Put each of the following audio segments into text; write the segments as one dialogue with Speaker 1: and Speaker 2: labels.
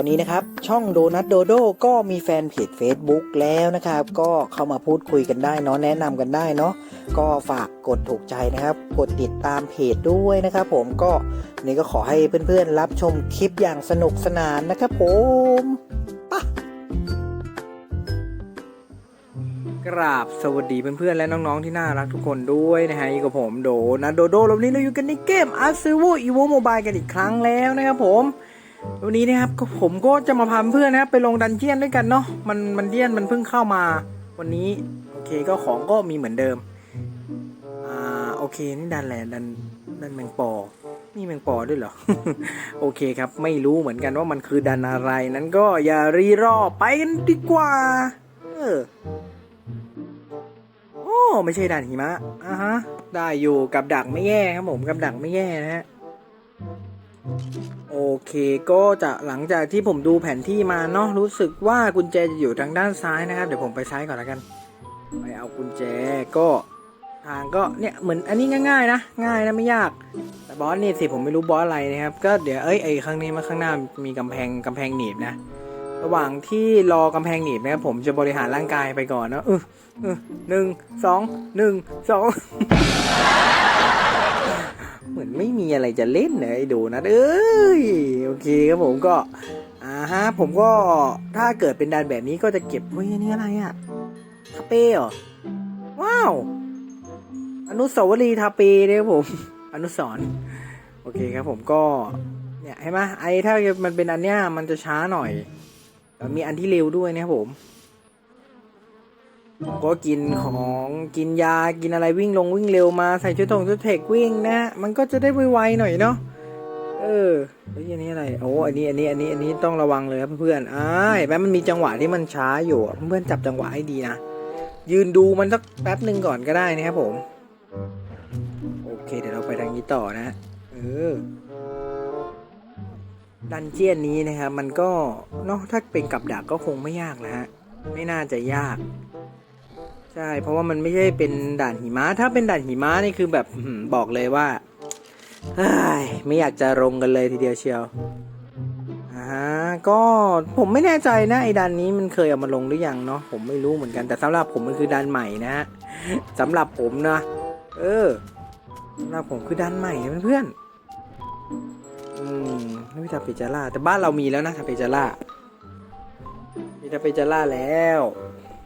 Speaker 1: ตอนนี้นะครับ ช่องโดนัทโดโดก็มีแฟนเพจ Facebook แล้วนะครับ ก็เข้ามาพูดคุยกันได้เนาะแนะนำกันได้เนาะก็ฝากกดถูกใจนะครับ กดติดตามเพจด้วยนะครับ ผมก็นี่ก็ขอให้เพื่อนๆ รับชมคลิปอย่างสนุกสนานนะครับ ผมปะกราบสวัสดีเพื่อนๆและน้องๆที่น่ารักทุกคนด้วยนะฮะอยู่กับผมโดนัทโดโดวันนี้เราอยู่กันในเกม a r s e v o Evo Mobile กันอีกครั้งแล้วนะครับผม วันนี้นะครับผมก็จะมาพาเพื่อนนะครับไปลงดันเจียนด้วยกันเนาะมันมันเจียนมันเพิ่งเข้ามา วันนี้โอเคก็ของก็มีเหมือนเดิมอ่าโอเคนี่ดันแหละดันดันแมงปอนี่แมงปอด้วยเหรอโอเคครับไม่รู้เหมือนกันว่ามันคือดันอะไรนั้นก็อย่ารีรอไปกันดีกว่า เออโอ้ไม่ใช่ดันหิมะอะฮะได้อยู่กับดักไม่แย่ครับผมกับดักไม่แย่นะฮะ โอเคก็จะหลังจากที่ผมดูแผนที่มาเนาะรู้สึกว่ากุญแจจะอยู่ทางด้านซ้ายนะครับ เดี๋ยวผมไปซ้ายก่อนแล้วกัน ไปเอากุญแจก็ทางก็เนี่ยเหมือนอันนี้ง่ายๆ นะ ง่ายนะไม่ยาก แต่บอสนี่สิผมไม่รู้บอสอะไรนะครับ ก็เดี๋ยวเอ้ยไอ้ข้างนี้มาข้างหน้ามีกำแพงกำแพงหนีบนะ ระหว่างที่รอกำแพงหนีบนะครับผมจะบริหารร่างกายไปก่อนเนาะเออเออหนึ่งสองหนึ่งสอง เหมือนไม่มีอะไรจะเล่นเลยไอ้ดูนะเอ้ยโอเคครับผมก็อ่าฮะผมก็ถ้าเกิดเป็นดันแบบนี้ก็จะเก็บเฮ้ยอันนี่อะไรอะทาเป้เหรอว้าว อนุสาวรีย์ทาเป้เนี่ยครับผม อนุสรโอเคครับผมก็เนี่ยเห็นไหมไอ้ถ้ามันเป็นอันเนี้ยมันจะช้าหน่อยแต่มีอันที่เร็วด้วยนะครับผม ก็กินของกินยากินอะไรวิ่งลงวิ่งเร็วมาใส่ชุดทงชุดเทควิ่งนะ มันก็จะได้ไวๆหน่อยเนาะเออเฮ้ยอันนี้อะไรโอ้อันนี้อันนี้อันนี้อันนี้ต้องระวังเลยครับเพื่อนๆอ่าเห็นไหมมันมีจังหวะที่มันช้าอยู่เพื่อนๆจับจังหวะให้ดีนะยืนดูมันสักแป๊บหนึ่งก่อนก็ได้นะครับผม โอเค เดี๋ยวเราไปทางนี้ต่อนะเออดันเจียนนี้นะครับมันก็เนาะถ้าเป็นกับดักก็คงไม่ยากนะฮะไม่น่าจะยาก ใช่ เพราะว่ามันไม่ใช่เป็นด่านหิมะ ถ้าเป็นด่านหิมะนี่คือแบบอื้อหือบอกเลยว่าเฮ้ยไม่อยากจะลงกันเลยทีเดียวเชียวอ่าฮะก็ผมไม่แน่ใจนะไอ้ด่านนี้มันเคยเอามาลงหรือยังเนาะผมไม่รู้เหมือนกันแต่สำหรับผมมันคือด่านใหม่นะฮะสำหรับผมนะเออสำหรับผมคือด่านใหม่นะเพื่อนๆอืมไม่มีทาเปจาร่าแต่บ้านเรามีแล้วนะทาเปจาร่ามีทาเปจาร่าแล้ว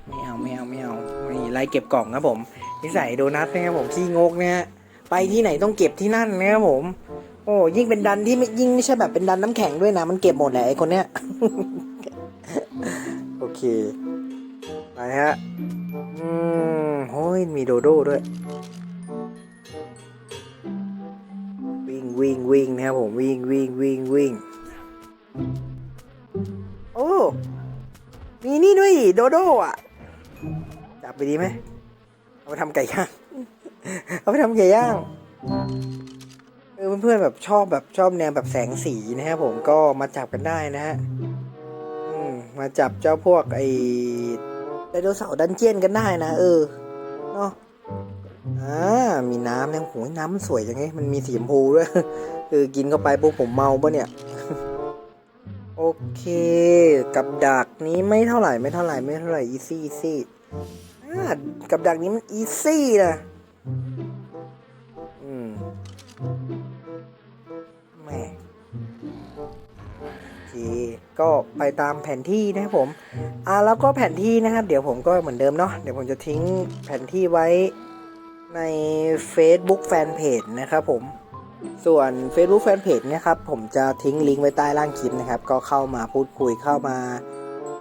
Speaker 1: ไม่เอาไม่เอาไม่เอานี่ ไล่เก็บกล่องครับผม นิสัยโดนัทนะครับผมขี้งกนะฮะไปที่ไหนต้องเก็บที่นั่นนะครับผม โอ้ยิ่งเป็นดันที่ไม่ยิ่งไม่ใช่แบบเป็นดันน้ำแข็งด้วยนะ มันเก็บหมดแหละไอคนเนี้ยโอเคไปฮะอืมโอ้ยมีโดโด้ด้วย วิ่งวิ่งวิ่งนะครับผมวิ่งวิ่งวิ่งวิ่งโอ้มีนี่ด้วยโดโด้อะ ไปดีไหมเอาไปทำไก่ย่าง เอาไปทำไก่ย่างเออเพื่อนๆแบบชอบแบบชอบแนวแบบแสงสีนะครับผมก็มาจับกันได้นะฮะมาจับเจ้าพวกไอ้ไดโนเสาร์ดันเจียนกันได้นะ เออเนาะอ่ามีน้ำเนี่ยโหยน้ำมันสวยจังไงมันมีสีชมพูด้วยเออกินเข้าไปปุ๊บผมเมาปะเนี่ย โอเค กับดักนี้ไม่เท่าไหร่ไม่เท่าไหร่ไม่เท่าไหร่อีซี่อีซี่ กับดักนี้มันอีซี่นะอืมแหม่โอเคก็ไปตามแผนที่นะครับผม อ่าแล้วก็แผนที่นะครับ เดี๋ยวผมก็เหมือนเดิมเนาะเดี๋ยวผมจะทิ้งแผนที่ไว้ใน Facebook Fanpage นะครับผมส่วน Facebook Fanpage นี่ยครับผมจะทิ้งลิงก์ไว้ใต้ล่างคลิปนะครับ ก็เข้ามาพูดคุยเข้ามา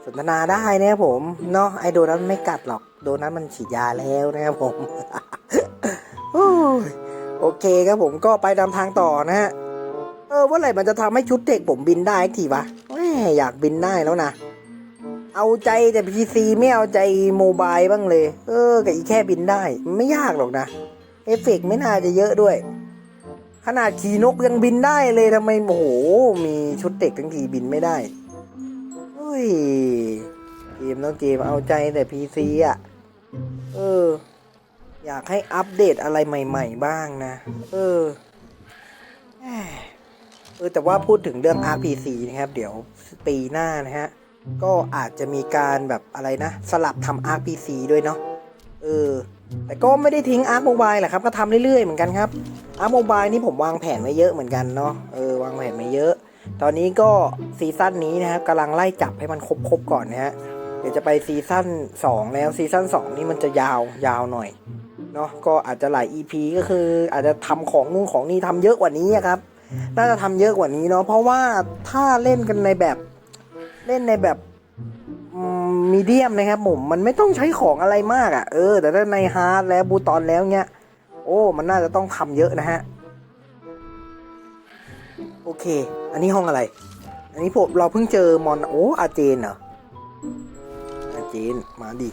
Speaker 1: สนทนาได้นะครับผมเนาะไอโดนัทไม่กัดหรอกโดนัทมันฉีดยาแล้วนะครับผมโอเคครับผมก็ไปตามทางต่อนะฮะเออว่าไหร่มันจะทำให้ชุดเด็กผมบินได้อีกทีวะแหมอยากบินได้แล้วนะเอาใจแต่พีซีไม่เอาใจโมบายบ้างเลย เออกับอีแค่บินได้ ไม่ยากหรอกนะเอฟเฟกต์ไม่น่าจะเยอะด้วย ขนาดขี่นกยังบินได้เลยทำไมโอ้โหมีชุดเด็กทั้งทีบินไม่ได้ ยเกมต้องเกมเอาใจแต่พีซีอะ เออ อยากให้อัปเดตอะไรใหม่ ๆ บ้างนะ เออแหม่อแต่ว่าพูดถึงเรื่อง RPC นะครับ เดี๋ยวปีหน้านะฮะ ก็อาจจะมีการแบบอะไรนะ สลับทำ RPC ด้วยเนาะเออ แต่ก็ไม่ได้ทิ้ง Arc Mobile แหละครับ ก็ทำเรื่อยๆเหมือนกันครับ Arc Mobile นี่ผมวางแผนไว้เยอะเหมือนกันเนาะเออวางแผนไว้เยอะ ตอนนี้ก็ซีซั่นนี้นะครับกำลังไล่จับให้มันครบๆก่อนนะฮะเดี๋ยวจะไปซีซั่น2 แล้วซีซั่น2 นี่มันจะยาวยาวหน่อยเนาะก็อาจจะหลาย EP ก็คืออาจจะทำของนู่นของนี่ทำเยอะกว่านี้ครับน่าจะทำเยอะกว่านี้เนาะเพราะว่าถ้าเล่นกันในแบบเล่นในแบบมีเดียมนะครับผมมันไม่ต้องใช้ของอะไรมากอะ่ะเออ แต่ถ้าในฮาร์ดแล้วบูตอนแล้วเนี้ยโอ้ มันน่าจะต้องทำเยอะนะฮะ เค อันนี้ห้องอะไร อันนี้ผมเราเพิ่งเจอมอนโอ้อาเจนเหรอ อาเจนมาดิ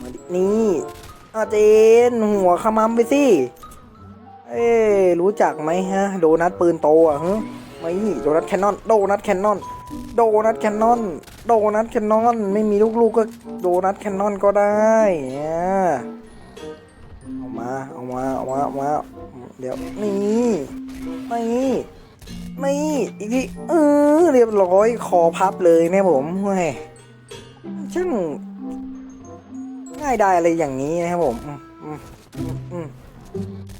Speaker 1: มาดิ นี่ อาเจน หัวขมำไปสิ เอ้รู้จักไหมฮะ โดนัทปืนโตอะฮะไม่โดนัทแคนนอน โดนัทแคนนอน โดนัทแคนนอน โดนัทแคนนอน ไม่มีลูกๆก็โดนัทแคนนอนก็ได้เอามา เอามา เอามาเอามาเดี๋ยว นี่ นี่ นี่ อีกทีเออเรียบร้อยคอพับเลยเนี่ยผมแหมช่างง่ายได้อะไรอย่างนี้นะครับผม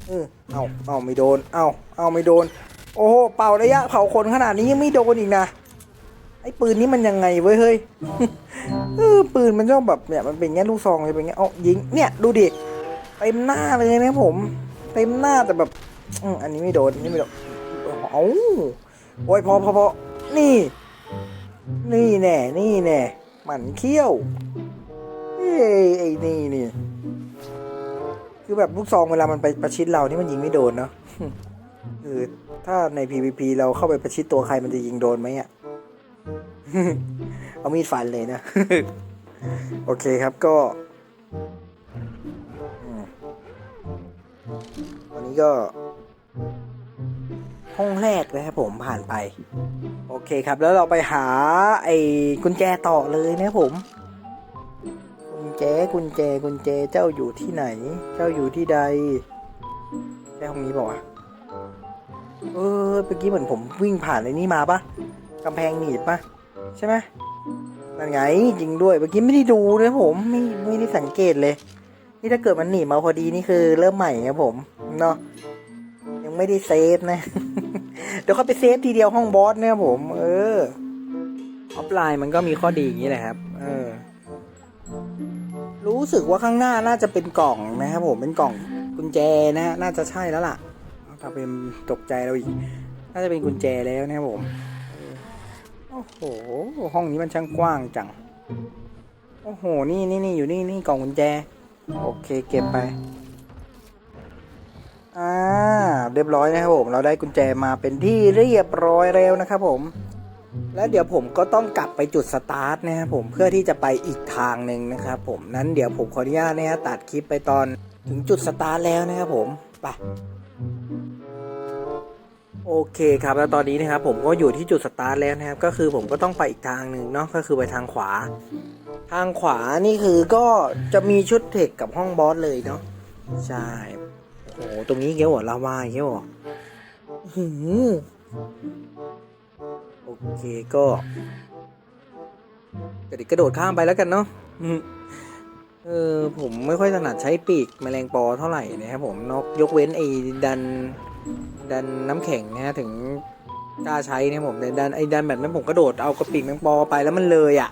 Speaker 1: เออเอาเอาไม่โดน เอาเอาไม่โดน โอ้โหเป่าระยะเผาคนขนาดนี้ยังไม่โดนอีกนะไอ้ปืนนี้มันยังไงเว้ยเฮ้ยเออปืนมันชอบแบบเนี่ยมันเป็นแง่ลูกซองจะเป็นแง่เอายิงเนี่ยดูดิเต็มหน้าเลยนะผม เต็มหน้าแต่แบบอันนี้ไม่โดนนนี้ไม่โดน เอาโอ้ยพอพอพอนี่ นี่แน่นี่แน่หมันเขี้ยวเอ้ยไอ้นี่นี่คือแบบลูกซองเวลามันไปประชิดเรานี่มันยิงไม่โดนเนาะเออถ้าใน PVP เราเข้าไปประชิดตัวใครมันจะยิงโดนไหมอะเอามีดฟันเลยนะ โอเคครับก็อืมวันนี้ก็ ห้องแรกนะครับผมผ่านไป โอเคครับ แล้วเราไปหาไอ้กุญแจต่อเลยนะผม กุญแจกุญแจกุญแจเจ้าอยู่ที่ไหน เจ้าอยู่ที่ใดใช่ห้องนี้บอกว่าวะเออเมื่อกี้เหมือนผมวิ่งผ่านไอ้นี่มาปะกำแพงหนีบปะใช่ไหมนั่นไงจริงด้วยเมื่อกี้ไม่ได้ดูนะผมไม่ไม่ได้สังเกตเลย นี่ถ้าเกิดมันหนีมาพอดีนี่คือเริ่มใหม่ครับผมเนาะ ไม่ได้เซฟนะ เดี๋ยวเขาไปเซฟทีเดียวห้องบอสเนี่ยผม เออ ออฟไลน์มันก็มีข้อดีอย่างนี้แหละครับ เออ รู้สึกว่าข้างหน้าน่าจะเป็นกล่องนะครับผมเป็นกล่องกุญแจนะฮะน่าจะใช่แล้วล่ะถ้าเป็นตกใจเราอีก น่าจะเป็นกุญแจแล้วนะครับผม โอ้โห ห้องนี้มันช่างกว้างจัง โอ้โห นี่นี่นี่อยู่นี่นี่กล่องกุญแจ โอเค เก็บไป อ่าเรียบร้อยนะครับผมเราได้กุญแจมาเป็นที่เรียบร้อยแล้วนะครับผมแล้วเดี๋ยวผมก็ต้องกลับไปจุดสตาร์ทนะครับผมเพื่อที่จะไปอีกทางหนึ่งนะครับผมนั้นเดี๋ยวผมขออนุญาตนะฮะตัดคลิปไปตอนถึงจุดสตาร์ทแล้วนะครับผมไปโอเคครับแล้วตอนนี้นะครับผมก็อยู่ที่จุดสตาร์ทแล้วนะครับก็คือผมก็ต้องไปอีกทางหนึ่งเนาะก็คือไปทางขวา ทางขวานี่คือก็จะมีชุดเทคกับห้องบอสเลยเนาะใช่ อ้ตรงนี้เกี้ยวหัวลาวาเกี้ยวหือโอเคก็เดี๋ยวกระโดดข้ามไปแล้วกันเนาะเออผมไม่ค่อยถนัดใช้ปีกแมลงปอเท่าไหร่นะครับผมนกยกเว้นไอ้ดันดันน้ำแข็งนะฮะถึงกล้าใช้นะผมแต่ดันไอ้ดันแบบนั้นผมกระโดดเอากระปีกแมลงปอไปแล้วมันเลยอะ่ะ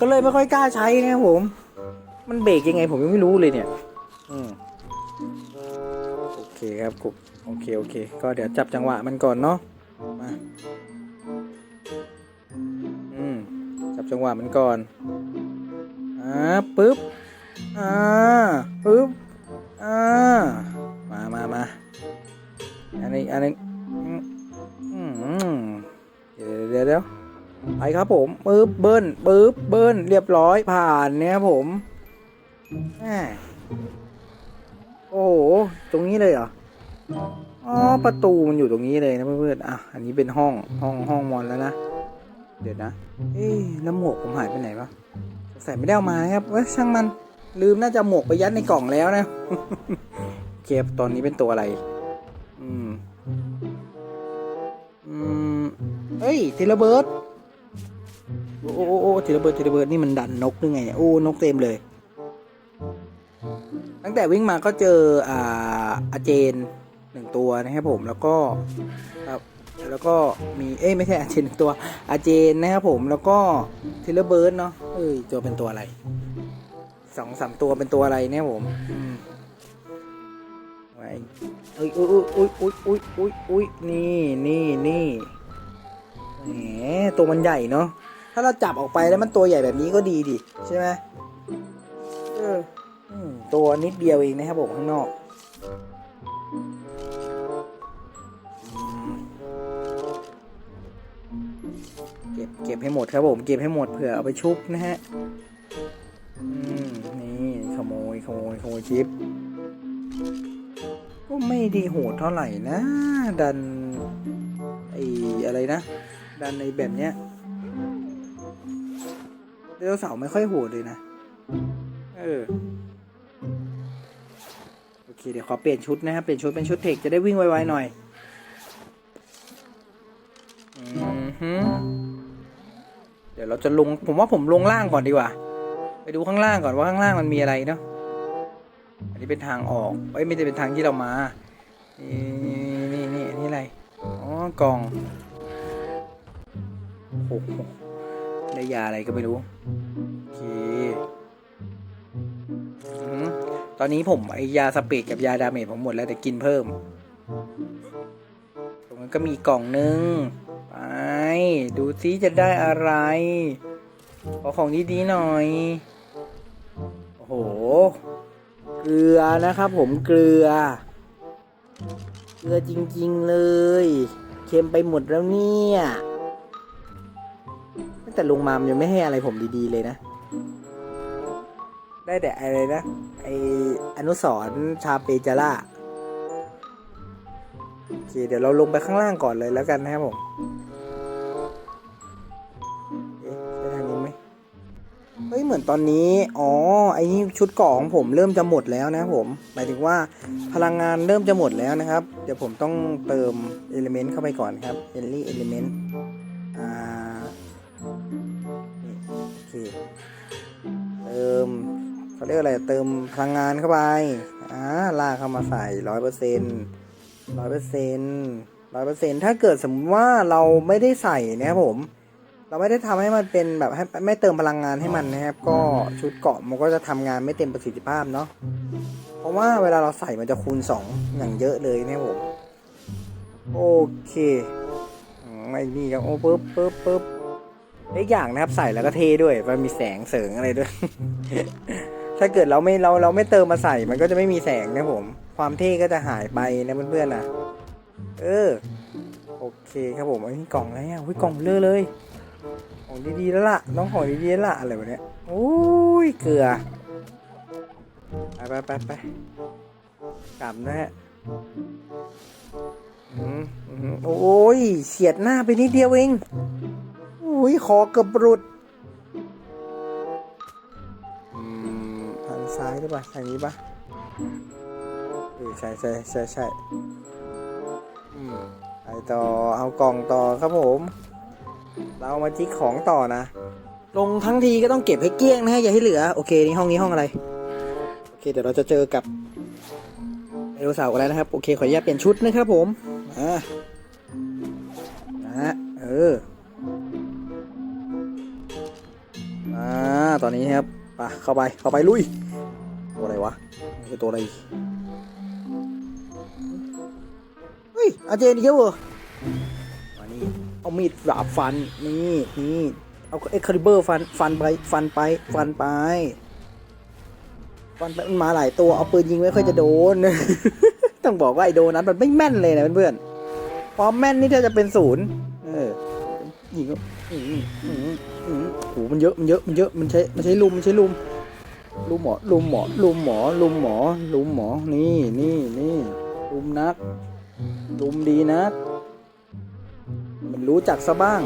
Speaker 1: ก็เลยไม่ค่อยกล้าใช้นะครับผม มันเบรกยังไงผมยังไม่รู้เลยเนี่ย อืม คครับกุโอเคโอเค ก็เดี๋ยวจับจังหวะมันก่อนเนาะมาอืมจับจังหวะมันก่อนอ่าปึ๊บอ่าปึ๊บอ่ามามามาอันนี้อันนี้อืมเดี๋ยวเดี๋ยวเดี๋ยวไปครับผมปึ๊บเบิ้ลปึ๊บเบิ้ลเรียบร้อยผ่านเนี่ยครับผมโอ้โห ตรงนี้เลยเหรอ อ๋อประตูมันอยู่ตรงนี้เลยนะเพื่อนๆอะอันนี้เป็นห้องห้องห้องมอนแล้วนะเดี๋ยวนะเอ๊ะแล้วหมวกผมหายไปไหนวะใส่ไม่ได้เอามาครับเว้ยช่างมันลืมน่าจะหมวกไปยัดในกล่องแล้วนะเก็บตอนนี้เป็นตัวอะไร อืมอืมเฮ้ยทีละเบิร์ดโอ้โอ้โอ้โอ้ทีละเบิร์ดทีละเบิร์ดนี่มันดันนกหรือไงเนี่ยโอ้นกเต็มเลย ตั้งแต่วิ่งมาก็เจออ่าอาเจน หนึ่งตัวนะครับผมแล้วก็ครับแล้วก็มีเอ้ยไม่ใช่อาเจนหนึ่งตัวอาเจนนะครับผมแล้วก็ทีละเบิร์ดเนาะเอ้ยตัวเป็นตัวอะไรสองสามตัวเป็นตัวอะไรเนี่ยผมไว้เอ้ยอุ้ยอุ้ยอุ้ยอุ้ยอุ้ยอุ้ยนี่นี่นี่แหมตัวมันใหญ่เนาะถ้าเราจับออกไปแล้วมันตัวใหญ่แบบนี้ก็ดีดิใช่ไหมเออตัวนิดเดียวเองนะครับผมข้างนอก เก็บให้หมดครับผมเก็บให้หมดเผื่อเอาไปชุบนะฮะอืมนี่ขโมยขโมยขโมยชิปก็ไม่ดีโหดเท่าไหร่นะ ดันไออะไรนะ ดันในแบบเนี้ยเดโนเสาไม่ค่อยโหดเลยนะ เออโอเค เดี๋ยวขอเปลี่ยนชุดนะครับ เปลี่ยนชุดเป็นชุดเทคจะได้วิ่งไวๆหน่อย อือฮึ เดี๋ยวเราจะลงผมว่าผมลงล่างก่อนดีกว่า ไปดูข้างล่างก่อนว่าข้างล่างมันมีอะไรเนาะอันนี้เป็นทางออกเอ้ยไม่ได้เป็นทางที่เรามานี่นี่นี่อันนี่อะไรอ๋อกล่องโอ้โหได้ยาอะไรก็ไม่รู้โอเคตอนนี้ผมไอยาสเปรดกับยาดาเมจผมหมดแล้วแต่กินเพิ่มตรงนั้นก็มีกล่องนึง ดูซิจะได้อะไร ขอของดีๆหน่อย โอ้โห เกลือนะครับผมเกลือ เกลือจริงๆเลย เค็มไปหมดแล้วเนี่ยแต่ลงมามันยังไม่ให้อะไรผมดีๆเลยนะ ได้แต่อะไรนะ ไออนุสรชาเปจาร่าโอเคเดี๋ยวเราลงไปข้างล่างก่อนเลยแล้วกันนะครับผม ตอนนี้ อ๋อ ไอ้นี่ชุดเกาะของผมเริ่มจะหมดแล้วนะผม หมายถึงว่าพลังงานเริ่มจะหมดแล้วนะครับ เดี๋ยวผมต้องเติมเอลิเมนต์เข้าไปก่อนครับเอลี่เอลิเมนต์ อ่าโอเคเติมเขาเรียกอะไร เติมพลังงานเข้าไป อ่า ลากเข้ามาใส่ร้อยเปอร์เซ็นต์ร้อยเปอร์เซ็นต์ร้อยเปอร์เซ็นต์ถ้าเกิดสมมติว่าเราไม่ได้ใส่นะครับผม เราไม่ได้ทำให้มันเป็นแบบให้ไม่เติมพลังงานให้มันนะครับ ก็ชุดเกาะมันก็จะทำงานไม่เต็มประสิทธิภาพเนาะเพราะว่าเวลาเราใส่มันจะคูณสองอย่างเยอะเลยนะผมโอเคอืมไอ้นี่ก็โอ้ปึ๊บปึ๊บปึ๊บอีกอย่างนะครับใส่แล้วก็เท่ด้วยมันมีแสงเสริงอะไรด้วย ถ้าเกิดเราไม่เราเราไม่เติมมาใส่มันก็จะไม่มีแสงนะผม ความเท่ก็จะหายไปนะเพื่อนๆนะเออโอเคครับผมไอ้กล่องอะไรอะอุ้ยกล่องเลอเลย ของดีๆแล้วล่ะ น้องของดีๆแล้วล่ะอะไรวะเนี้ยโอ้ยเกลือ ไปไปไปไปกลับนะฮะอืมอืมโอ้ยเฉียดหน้าไปนิดเดียวเองอุ้ยคอเกือบหลุดอืมทางซ้ายหรือเปล่าทางนี้ปะใช่ใช่ใช่ใช่อืมไปต่อเอากล่องต่อครับผม เรามาจิกของต่อนะ ลงทั้งทีก็ต้องเก็บให้เกลี้ยงนะฮะอย่าให้เหลือ โอเค นี่ห้องนี้ห้องอะไร โอเค เดี๋ยวเราจะเจอกับไดโนเสาร์กันแล้วนะครับ โอเค ขออนุญาตเปลี่ยนชุดนะครับผม อ่านะฮะเอออ่าตอนนี้ครับไปเข้าไป เข้าไปลุย ตัวอะไรวะนี่คือตัวอะไร เฮ้ยอาเจนอีกแล้วเหรอ เอามีดดาบฟันนี่นี่เอาเอ็กคาลิเบอร์ฟันฟันไปฟันไปฟันไปฟันไปมันมาหลายตัวเอาปืนยิงไม่ค่อยจะโดน ต้องบอกว่าไอโดนั้นมันไม่แม่นเลยนะเพื่อนๆความแม่นนี่ถ้าจะเป็นศูนย์เออยิงก็อืมอืมอืมโหมันเยอะมันเยอะมันเยอะมันใช้มันใช้ลุมมันใช้ลุมลุมหมอลุมหมอลุมหมอลุมหมอลุมหมอนี่นี่นี่ลุมนักลุมดีนัก มันรู้จักซะบ้าง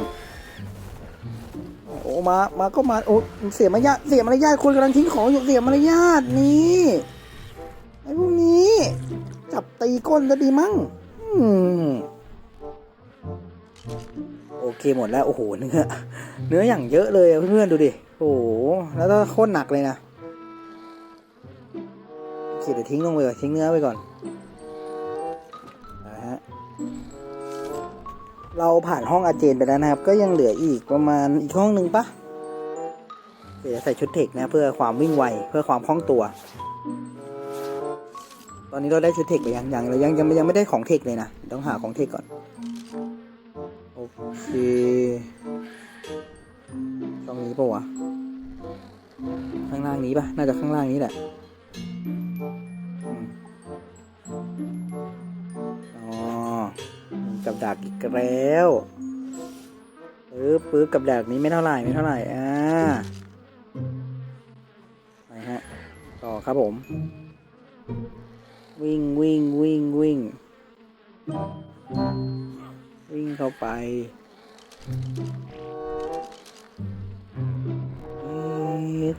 Speaker 1: โอ้มา มาก็มา โอ้ เสียมารยาทเสียมารยาทคนกำลังทิ้งของอยู่เสียมารยาทนี่ไอ้พวกนี้ จับตีก้นจะดีมั้งโอเคหมดแล้ว โอ้โห เนื้อ เนื้ออย่างเยอะเลยเพื่อนๆดูดิ โอ้โห แล้วก็โคตรหนักเลยนะเคเดี๋ยวทิ้งลงไปก่อนทิ้งเนื้อไปก่อน เราผ่านห้องอาเจนไปแล้วนะครับ ก็ยังเหลืออีกประมาณอีกห้องหนึ่งปะเดี๋ยวใส่ชุดเทคนะเพื่อความวิ่งไวเพื่อความคล่องตัว ตอนนี้เราได้ชุดเทคไปยังยังเรายังยังยังไม่ได้ของเทคเลยนะต้องหาของเทคก่อนโอเคช่องนี้ปะวะข้างล่างนี้ปะน่าจะข้างล่างนี้แหละ กับดักอีกแล้วปึ๊บปึ๊บกับดักนี้ไม่เท่าไหร่ไม่เท่าไหร่อ่าไปฮะต่อครับผม วิ่งวิ่งวิ่งวิ่ง วิ่งเข้าไป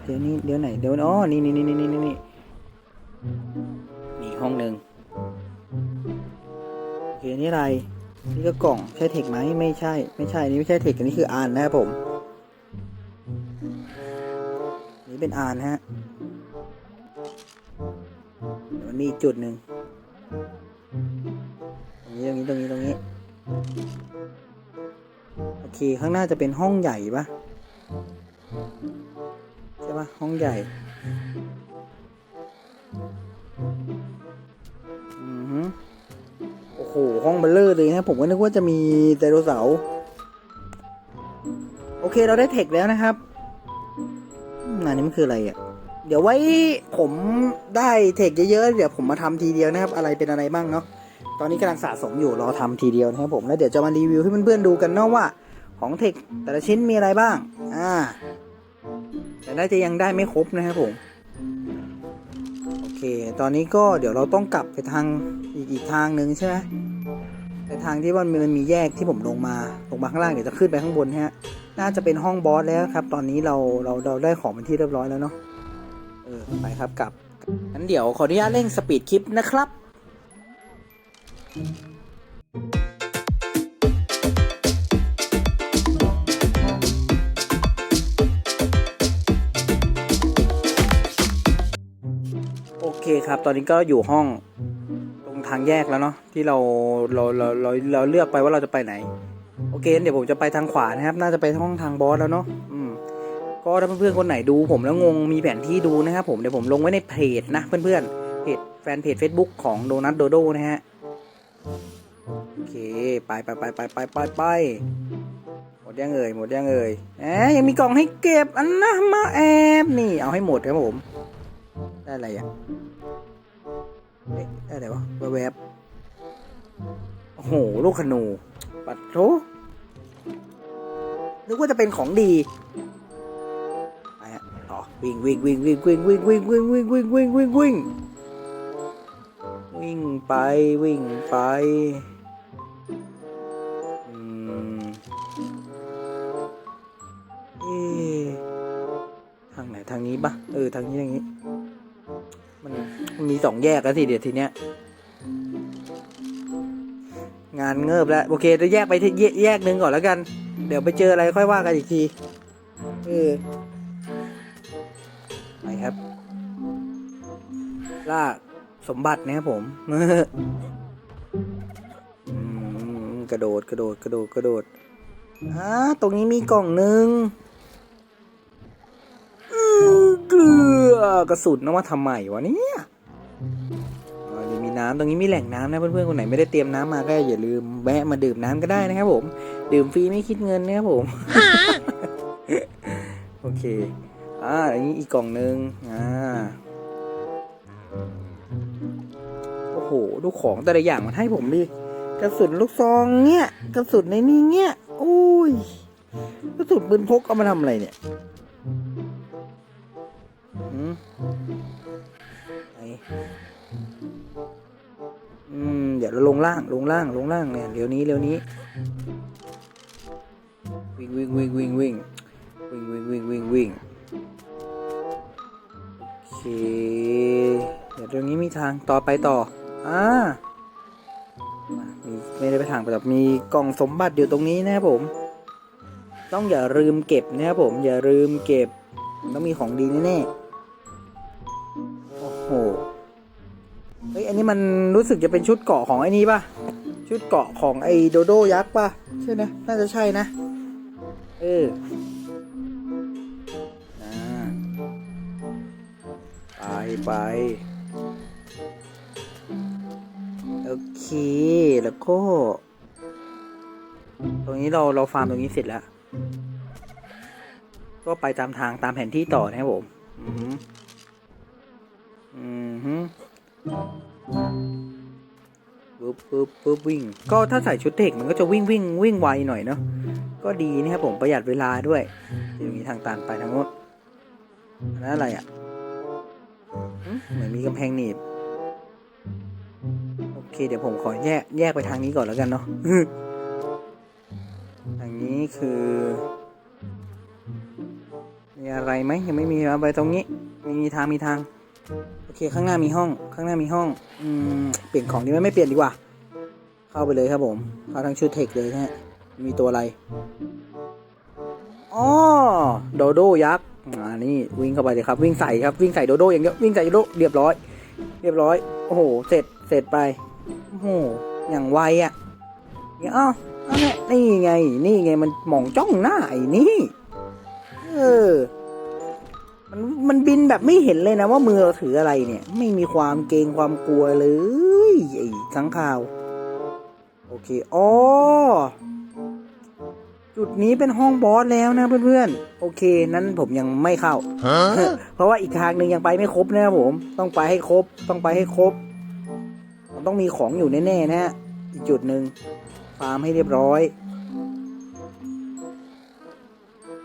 Speaker 1: เดี๋ยวนี้เดี๋ยวไหนเดี๋ยวอ๋อนี่นี่นี่นี่นี่นี่มีห้องหนึ่งโอเคนี่อะไร นี่ก็กล่องใช่เทคไหมไม่ใช่ ไม่ใช่นี่ไม่ใช่เทคอันนี้คืออ่านนะครับผมนี่เป็นอ่านฮะมันมีจุดหนึ่งตรงนี้ตรงนี้ตรงนี้ตรงนี้โอเคข้างหน้าจะเป็นห้องใหญ่ปะใช่ปะห้องใหญ่อือฮึ โอ้โห ห้องเบลเลอร์เลยนะ ผมก็นึกว่าจะมีไดโนเสาร์โอเคเราได้เทคแล้วนะครับอันนี้มันคืออะไรอะ เดี๋ยวไว้ผมได้เทคเยอะๆ เดี๋ยวผมมาทำทีเดียวนะครับ อะไรเป็นอะไรบ้างเนาะ ตอนนี้กำลังสะสมอยู่รอทำทีเดียวนะครับผมแล้วเดี๋ยวจะมารีวิวให้เพื่อนๆดูกันเนาะว่า ของเทคแต่ละชิ้นมีอะไรบ้าง อ่า แต่น่าจะยังได้ไม่ครบนะครับผม โอเค ตอนนี้ก็เดี๋ยวเราต้องกลับไปทางอีกอีกทางหนึ่งใช่ไหม ไปทางที่ว่ามันมีแยกที่ผมลงมาลงมาข้างล่างเดี๋ยวจะขึ้นไปข้างบนฮะน่าจะเป็นห้องบอสแล้วครับ ตอนนี้เราเราเราได้ของเป็นที่เรียบร้อยแล้วเนาะเออไปครับกลับงั้นเดี๋ยวขออนุญาตเร่งสปีดคลิปนะครับโอเคครับ ตอนนี้ก็อยู่ห้อง ทางแยกแล้วเนาะที่เราเราเราเราเราเลือกไปว่าเราจะไปไหน โอเคเดี๋ยวผมจะไปทางขวานะครับ น่าจะไปห้องทางบอสแล้วเนาะอืมก็ถ้าเพื่อนๆคนไหนดูผมแล้วงงมีแผนที่ดูนะครับผมเดี๋ยวผมลงไว้ในเพจนะเพื่อนๆเพจแฟนเพจ Facebook ของโดนัทโดโดนะฮะโอเคไปไปไปไปไปไปไปหมดยังเอ่ยหมดยังเอ่ยแหมยังมีกล่องให้เก็บอันนะมาแอบนี่เอาให้หมดครับผม ได้อะไรอะ เอ๊ะได้อะไรวะแวบๆโอ้โห ลูกขนู ปัดโถนึกว่าจะเป็นของดีไปฮะต่อวิ่งวิ่งวิ่งวิ่งวิ่งวิ่งวิ่งวิ่งวิ่งวิ่งวิ่งวิ่งวิ่งวิ่งไปวิ่งไปอืมเอ๊ทางไหนทางนี้ปะเออทางนี้ทางนี้ มัน มีสองแยกแล้วสิเดี๋ยวทีเนี้ย งานเงิบแล้ว โอเคจะแยกไปที่แยแยกหนึ่งก่อนแล้วกัน เดี๋ยวไปเจออะไรค่อยว่ากันอีกที เออ ไปครับล่าสมบัตินะครับผมกระโดดกระโดดกระโดดกระโดดอ่าตรงนี้มีกล่องหนึ่งอื้อเกลือกระสุนเอามาทำไมวะเนี่ย นี่มีน้ำตรงนี้มีแหล่งน้ำนะเพื่อนๆคนไหนไม่ได้เตรียมน้ำมาก็อย่าลืมแวะมาดื่มน้ำก็ได้นะครับผม ดื่มฟรีไม่คิดเงินนะครับผมโอเคอ่าอันนี้อีกกล่องหนึ่งอ่าโอ้โหดูของแต่ละอย่างมันให้ผมดิกระสุนลูกซองเนี่ยกระสุนในนี้เนี่ยโอ้ยกระสุนปืนพกเอามาทำอะไรเนี่ยอืม อืมเดี๋ยวเราลงล่างลงล่างลงล่างเนี่ยเดี๋ยวนี้เดี๋ยวนี้ วิ่งวิ่งวิ่งวิ่งวิ่งวิ่งวิ่งวิ่งวิ่งวิ่งโอเคเดี๋ยวตรงนี้มีทางต่อไปต่ออ่ามามีไม่ได้ไปทางแต่มีกล่องสมบัติอยู่ตรงนี้นะครับผม ต้องอย่าลืมเก็บนะครับผมอย่าลืมเก็บ ต้องมีของดีแน่ๆ หเฮ้ยอันนี้มันรู้สึกจะเป็นชุดเกาะของไอ้นี้ป่ะ ชุดเกาะของไอ้โดโดยักษ์ป่ะ ใช่ไหมน่าจะใช่นะ เออไปไปโอเค แล้วก็ ตรงนี้เราเราฟาร์มตรงนี้เสร็จแล้ว ก็ไปตามทางตามแผนที่ต่อนะครับผม อือ อือหือปึ๊บปึ๊บปึ๊บวิ่ง ก็ถ้าใส่ชุดเด็กมันก็จะวิ่งวิ่งวิ่งไวหน่อยเนาะก็ดีนะครับผมประหยัดเวลาด้วยเดี๋ยวมีทางตันไปทางโน้นอันนั้นอะไรอะเหมือนมีกำแพงหนีบโอเค เดี๋ยวผมขอแยกแยกไปทางนี้ก่อนแล้วกันเนาะทางนี้คือ มีอะไรไหมยังไม่มีอาไปตรงนี้ มีทางมีทาง อเคข้างหน้ามีห้อง ข้างหน้ามีห้อง อืม เปลี่ยนของดีไหมไม่เปลี่ยนดีกว่า เข้าไปเลยครับผม เข้าทั้งชุดเทคเลยฮะ มีตัวอะไรอ๋อโดโดยักษ์ อ่า นี่วิ่งเข้าไปเลยครับ วิ่งใส่ครับ วิ่งใส่โดโดอย่างเดียว วิ่งใส่โดโดเรียบร้อย เรียบร้อย โอ้โห เสร็จ เสร็จไป โอ้โห อย่างไวอะ่ะเนี่ยอ้าวอ้าวเนี่ยนี่ไง นี่ไง มันหมองจ้องหน้าไอ้นี่ เออ มันมันบินแบบไม่เห็นเลยนะว่ามือเราถืออะไรเนี่ย ไม่มีความเกรงความกลัวเลยไอ้สังข่าว โอเคอ๋อจุดนี้เป็นห้องบอสแล้วนะเพื่อนๆ โอเคนั้นผมยังไม่เข้า เพราะว่าอีกทางหนึ่งยังไปไม่ครบนะครับผม ต้องไปให้ครบ ต้องไปให้ครบมันต้องมีของอยู่แน่ๆนะฮะ อีกจุดหนึ่งฟาร์มให้เรียบร้อย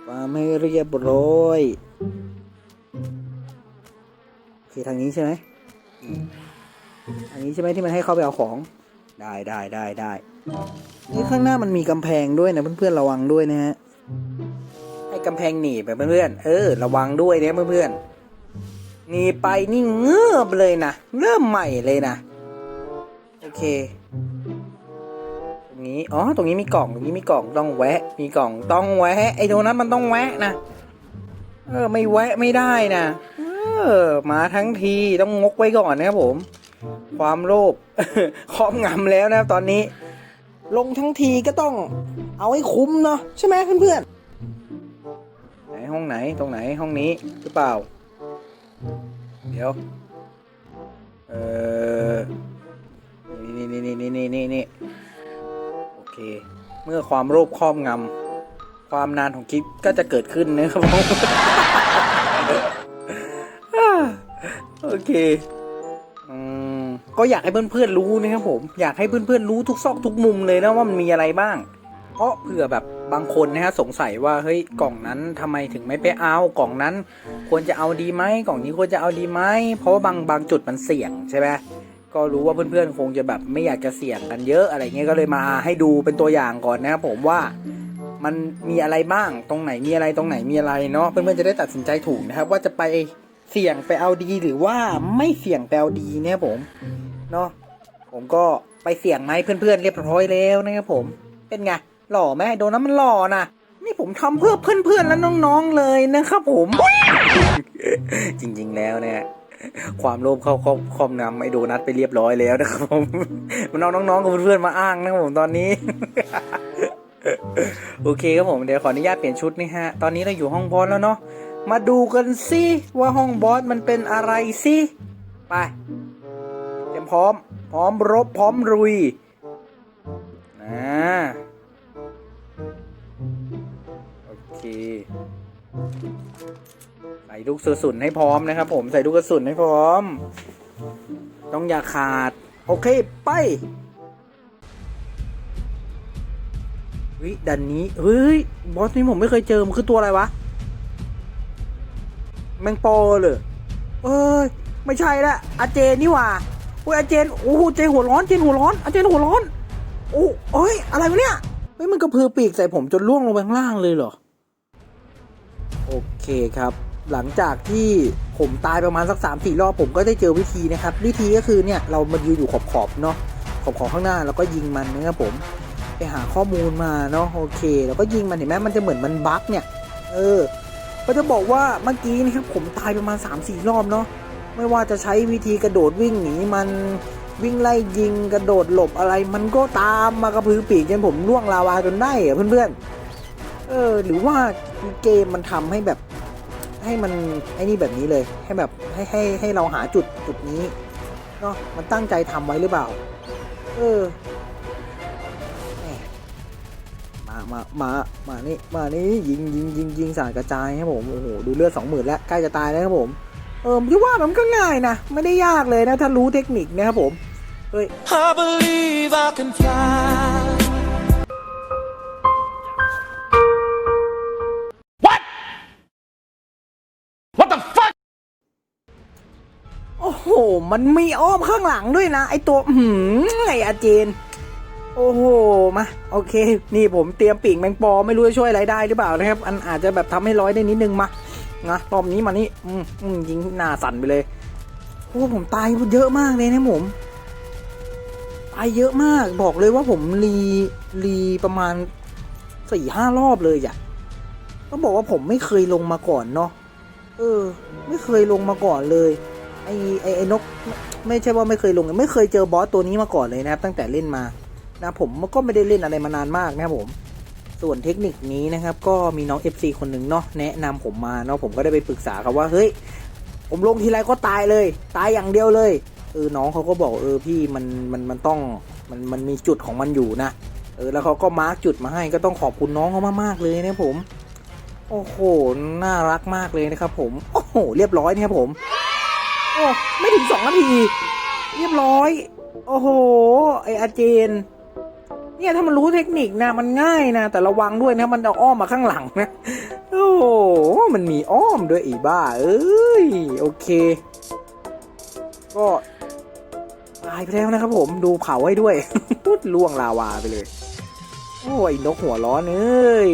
Speaker 1: ฟาร์มให้เรียบร้อย คทางนี้ใช่ไหมอืมทางนี้ใช่ไหมที่มันให้เข้าไปเอาของ ได้ได้ได้ได้นี่ข้างหน้ามันมีกำแพงด้วยนะเพื่อนๆระวังด้วยนะฮะให้กำแพงหนีบแบบเพื่อนๆเออ ระวังด้วยนี่ยเพื่อนๆหนีไปนี่เงือบเลยนะเริ่มใหม่เลยนะโอเค ตรงนี้อ๋อตรงนี้มีกล่องตรงนี้มีกล่องต้องแวะ มีกล่องต้องแวะไอ้โดนัทมันต้องแวะนะเออไม่แวะไม่ได้นะ อ มาทั้งทีต้องงกไว้ก่อนนะครับผม ความโลภครอบงำแล้วนะครับตอนนี้ ลงทั้งทีก็ต้องเอาให้คุ้มเนาะใช่ไหมเพื่อนๆไหนห้องไหนตรงไหนห้องนี้หรือเปล่า เดี๋ยว เออนี่นี่นี่นี่นี่นี่นี่โอเค เมื่อความโลภครอบงำความนานของคลิปก็จะเกิดขึ้นนะครับผม โอเคอืมก็อยากให้เพื่อนๆรู้นะครับผม อยากให้เพื่อนๆรู้ทุกซอกทุกมุมเลยนะว่ามันมีอะไรบ้าง เพราะเผื่อแบบบางคนนะฮะสงสัยว่าเฮ้ยกล่องนั้นทำไมถึงไม่ไปเอากล่องนั้น ควรจะเอาดีไหมกล่องนี้ควรจะเอาดีไหมเพราะว่าบางบางจุดมันเสี่ยงใช่ไหมก็รู้ว่าเพื่อนๆคงจะแบบไม่อยากจะเสี่ยงกันเยอะอะไรเงี้ยก็เลยมาให้ดูเป็นตัวอย่างก่อนนะครับผมว่ามันมีอะไรบ้างตรงไหนมีอะไรตรงไหนมีอะไรเนาะเพื่อนๆจะได้ตัดสินใจถูกนะครับว่าจะไป เสี่ยงไปเอาดีหรือว่าไม่เสี่ยงไปเอาดีเนี่ยผมเนาะผมก็ไปเสี่ยงไหมเพื่อนๆเรียบร้อยแล้วนะครับผมเป็นไงหล่อไหมโดนัทมันหล่อนะนี่ผมทำเพื่อเพื่อนๆและน้องๆเลยนะครับผม จริงๆแล้วเนี่ยความโลภเข้าครอบครอบงำไอโดนัทไปเรียบร้อยแล้วนะครับผมมันเอาน้องๆกับเพื่อนๆมาอ้างนะครับผมตอนนี้ โอเคครับผมเดี๋ยวขออนุญาตเปลี่ยนชุดนี่ฮะ ตอนนี้เราอยู่ห้องบอสแล้วเนาะ มาดูกันสิว่าห้องบอสมันเป็นอะไรสิไปเตรียมพร้อม พร้อมรบพร้อมรุยนะโอเคใส่ลูกกระสุนให้พร้อมนะครับ ผมใส่ลูกกระสุนให้พร้อม ต้องอย่าขาด โอเคไปเฮ้ยดันนี้เฮ้ยบอสนี่ผมไม่เคยเจอมันคือตัวอะไรวะ แมงปอเลยเอ้ยไม่ใช่ละอาเจนนี่หว่าโอ้ยอาเจนโอ้โหเจนหัวร้อนเจนหัวร้อนอาเจนหัวร้อนโอ้เอ้ยอะไรวะเนี่ยเฮ้ยมันกระพือปีกใส่ผมจนล่วงลงไปข้างล่างเลยเหรอโอเคครับ หลังจากที่ผมตายประมาณสักสามสี่รอบผมก็ได้เจอวิธีนะครับ วิธีก็คือเนี่ยเรามายืนอยู่ขอบขอบเนาะขอบขอบข้างหน้าแล้วก็ยิงมันนะครับผมไปหาข้อมูลมาเนาะโอเค แล้วก็ยิงมันเห็นไหมมันจะเหมือนมันบั๊กเนี่ย เออ ก็จะบอกว่าเมื่อกี้นะครับผมตายประมาณ 3-4 รอบเนาะไม่ว่าจะใช้วิธีกระโดดวิ่งหนีมันวิ่งไล่ยิงกระโดดหลบอะไร มันก็ตามมากระพือปีกจนผมล่วงลาวาจนได้เพื่อนๆ เออ หรือว่าเกมมันทำให้แบบ ให้มันไอ้นี่แบบนี้เลย ให้แบบให้ให้ให้เราหาจุดจุดนี้เนาะมันตั้งใจทำไว้หรือเปล่า เออ มามามามานี่มานี่ยิงยิงยิงยิงสารกระจายครับผมโอ้โหดูเลือดสองหมื่นแล้วใกล้จะตายแล้วครับผมเออพี่ว่ามันก็ง่ายนะไม่ได้ยากเลยนะถ้ารู้เทคนิคนะครับผมเฮ้ย
Speaker 2: I believe I can fly.
Speaker 3: What the fuck?
Speaker 1: โอ้โห มันมีอ้อมข้างหลังด้วยนะ ไอตัวอื้อหืมไออาเจน โอ้โห มา โอเค นี่ผมเตรียมปีกแมงปอไม่รู้จะช่วยอะไรได้หรือเปล่านะครับ อันอาจจะแบบทำให้ร้อยได้นิดนึงมานะรอบนี้มานี่อืมอืมยิงหน้าสั่นไปเลยโอ้ผมตายเยอะมากเลยนะผมตายเยอะมากบอกเลยว่าผมรีรีประมาณสี่ห้ารอบเลยอะต้องบอกว่าผมไม่เคยลงมาก่อนเนาะเออ ไม่เคยลงมาก่อนเลยไอไอไอนก ไม่ใช่ว่าไม่เคยลง ไม่เคยเจอบอสตัวนี้มาก่อนเลยนะครับ ตั้งแต่เล่นมา นะผมก็ไม่ได้เล่นอะไรมานานมากนะครับผมส่วนเทคนิคนี้นะครับก็มีน้อง FC คนหนึ่งเนาะแนะนำผมมาเนาะผมก็ได้ไปปรึกษาเขาว่าเฮ้ยผมลงทีไรก็ตายเลย ตายอย่างเดียวเลยเออน้องเขาก็บอกเออพี่มันมันมันต้องมันมันมีจุดของมันอยู่นะเออแล้วเขาก็มาร์กจุดมาให้ก็ต้องขอบคุณน้องเขามากๆเลยนะผม โอ้โหน่ารักมากเลยนะครับ ผมโอ้โหเรียบร้อยนะครับผมโอ้ไม่ถึงสองนาที เรียบร้อย โอ้โหไออาเจน เนี่ยถ้ามันรู้เทคนิคนะมันง่ายนะ แต่ระวังด้วยนะมันเอาอ้อมมาข้างหลังนะโอ้มันมีอ้อมด้วยอีบ้า เอ้ยโอเค ก็ตายไปแล้วนะครับผมดูเผาให้ด้วยปุ๊ดล่วงลาวาไปเลย โอ้ยนกหัวร้อนเอ้ย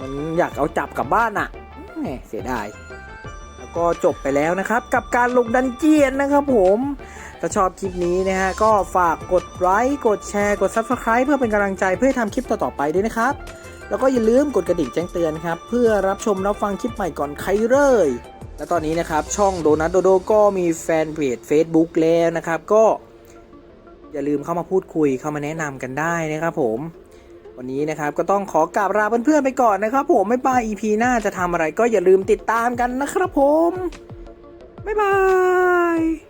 Speaker 1: มันอยากเอาจับกลับบ้านอะ่ะเสียดายแล้วก็จบไปแล้วนะครับ กับการลงดันเจียนนะครับผม ถ้าชอบคลิปนี้นะฮะก็ฝากกดไลค์กดแชร์กด Subscribe เพื่อเป็นกำลังใจเพื่อทำคลิปต่อๆไปด้วยนะครับ แล้วก็อย่าลืมกดกระดิ่งแจ้งเตือนครับ เพื่อรับชมรับฟังคลิปใหม่ก่อนใครเลย และตอนนี้นะครับ ช่องโดนัทโดโดก็มีแฟนเพจ Facebook แล้วนะครับ ก็อย่าลืมเข้ามาพูดคุยเข้ามาแนะนำกันได้นะครับผมวันนี้นะครับก็ต้องขอกราบลาเพื่อนๆไปก่อนนะครับ ผมไม่ป้า EP หน้าจะทำอะไรก็อย่าลืมติดตามกันนะครับผมบ๊ายบาย